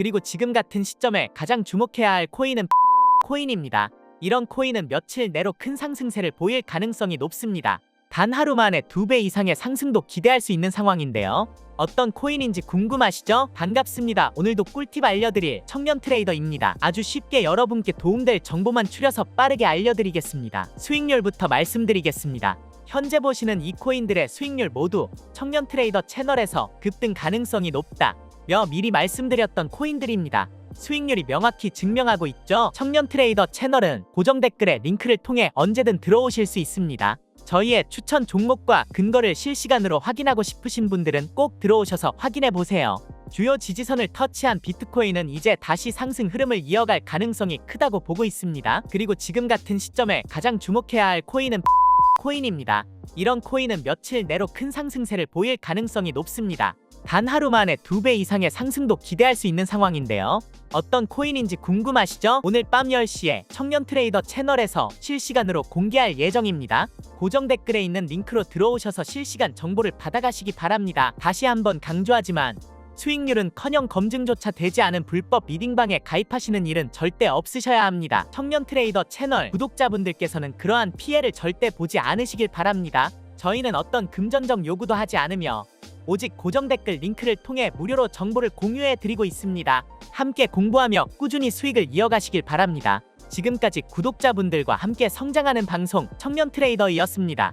그리고 지금 같은 시점에 가장 주목해야 할 코인은 코인입니다. 이런 코인은 며칠 내로 큰 상승세를 보일 가능성이 높습니다. 단 하루 만에 두 배 이상의 상승도 기대할 수 있는 상황인데요. 어떤 코인인지 궁금하시죠? 반갑습니다. 오늘도 꿀팁 알려드릴 청년 트레이더입니다. 아주 쉽게 여러분께 도움될 정보만 추려서 빠르게 알려드리겠습니다. 수익률부터 말씀드리겠습니다. 현재 보시는 이 코인들의 수익률 모두 청년 트레이더 채널에서 급등 가능성이 높다. 며 미리 말씀드렸던 코인들입니다. 수익률이 명확히 증명하고 있죠. 청년 트레이더 채널은 고정 댓글에 링크를 통해 언제든 들어오실 수 있습니다. 저희의 추천 종목과 근거를 실시간으로 확인하고 싶으신 분들은 꼭 들어오셔서 확인해 보세요. 주요 지지선을 터치한 비트코인은 이제 다시 상승 흐름을 이어갈 가능성이 크다고 보고 있습니다. 그리고 지금 같은 시점에 가장 주목해야 할 코인은 코인입니다. 이런 코인은 며칠 내로 큰 상승세를 보일 가능성이 높습니다. 단 하루 만에 두 배 이상의 상승도 기대할 수 있는 상황인데요. 어떤 코인인지 궁금하시죠? 오늘 밤 10시에 청년 트레이더 채널에서 실시간으로 공개할 예정입니다. 고정 댓글에 있는 링크로 들어오셔서 실시간 정보를 받아가시기 바랍니다. 다시 한번 강조하지만 수익률은 커녕 검증조차 되지 않은 불법 리딩방에 가입하시는 일은 절대 없으셔야 합니다. 청년 트레이더 채널 구독자분들께서는 그러한 피해를 절대 보지 않으시길 바랍니다. 저희는 어떤 금전적 요구도 하지 않으며 오직 고정 댓글 링크를 통해 무료로 정보를 공유해 드리고 있습니다. 함께 공부하며 꾸준히 수익을 이어가시길 바랍니다. 지금까지 구독자분들과 함께 성장하는 방송 청년 트레이더이었습니다.